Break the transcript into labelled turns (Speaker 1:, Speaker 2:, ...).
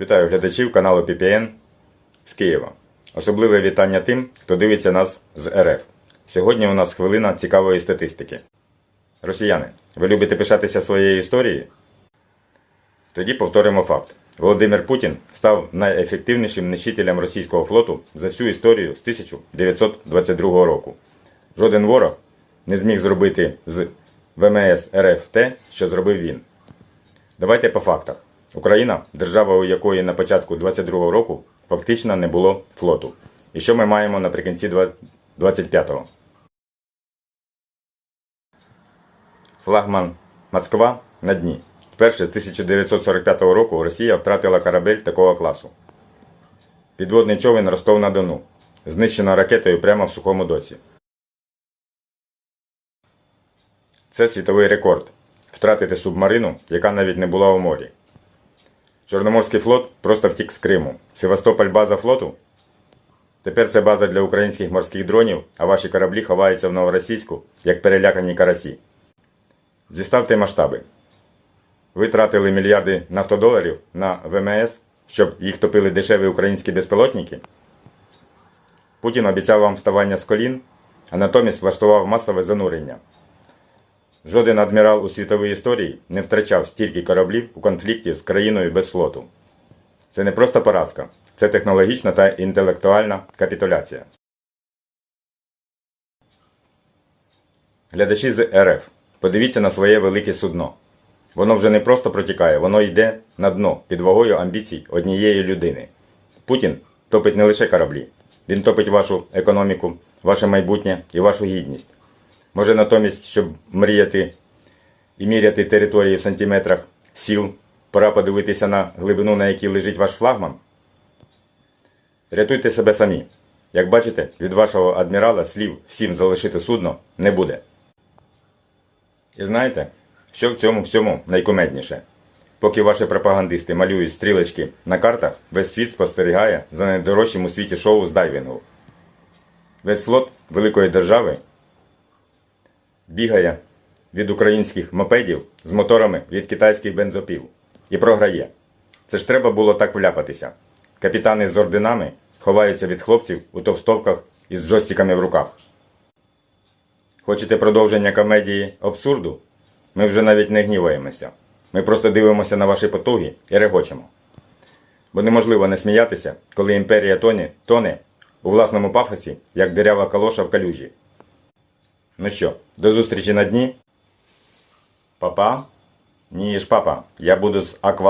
Speaker 1: Вітаю глядачів каналу PPN з Києва. Особливе вітання тим, хто дивиться нас з РФ. Сьогодні у нас хвилина цікавої статистики. Росіяни, ви любите пишатися своєю історією? Тоді повторимо факт. Володимир Путін став найефективнішим нищителем російського флоту за всю історію з 1922 року. Жоден ворог не зміг зробити з ВМС РФ те, що зробив він. Давайте по фактах. Україна, держава, у якої на початку 22-го року фактично не було флоту. І що ми маємо наприкінці 25-го? Флагман Москва на дні. Вперше з 1945 року Росія втратила корабель такого класу. Підводний човен Ростов на Дону. Знищено ракетою прямо в сухому доці. Це світовий рекорд втратити субмарину, яка навіть не була у морі. Чорноморський флот просто втік з Криму. Севастополь база флоту. Тепер це база для українських морських дронів, а ваші кораблі ховаються в новоросійську, як перелякані карасі. Зіставте масштаби. Ви тратили мільярди нафтодоларів на ВМС, щоб їх топили дешеві українські безпілотники. Путін обіцяв вам вставання з колін, а натомість влаштував масове занурення. Жоден адмірал у світовій історії не втрачав стільки кораблів у конфлікті з країною без флоту. Це не просто поразка, це технологічна та інтелектуальна капітуляція. Глядачі з РФ, подивіться на своє велике судно. Воно вже не просто протікає, воно йде на дно під вагою амбіцій однієї людини. Путін топить не лише кораблі, він топить вашу економіку, ваше майбутнє і вашу гідність. Може натомість, щоб мріяти і міряти території в сантиметрах сіл, пора подивитися на глибину, на якій лежить ваш флагман? Рятуйте себе самі. Як бачите, від вашого адмірала слів всім залишити судно не буде. І знаєте, що в цьому всьому найкумедніше? Поки ваші пропагандисти малюють стрілочки на картах, весь світ спостерігає за найдорожчим у світі шоу з дайвінгу. Весь флот великої держави бігає від українських мопедів з моторами від китайських бензопіл і програє. Це ж треба було так вляпатися. Капітани з орденами ховаються від хлопців у товстовках із джойстиками в руках. Хочете продовження комедії абсурду? Ми вже навіть не гніваємося. Ми просто дивимося на ваші потуги і регочемо. Бо неможливо не сміятися, коли імперія тоне, тоне у власному пафосі, як дирява калоша в калюжі. Ну що, до зустрічі на дні? Папа? Ні ж, папа, я буду з аквалангом.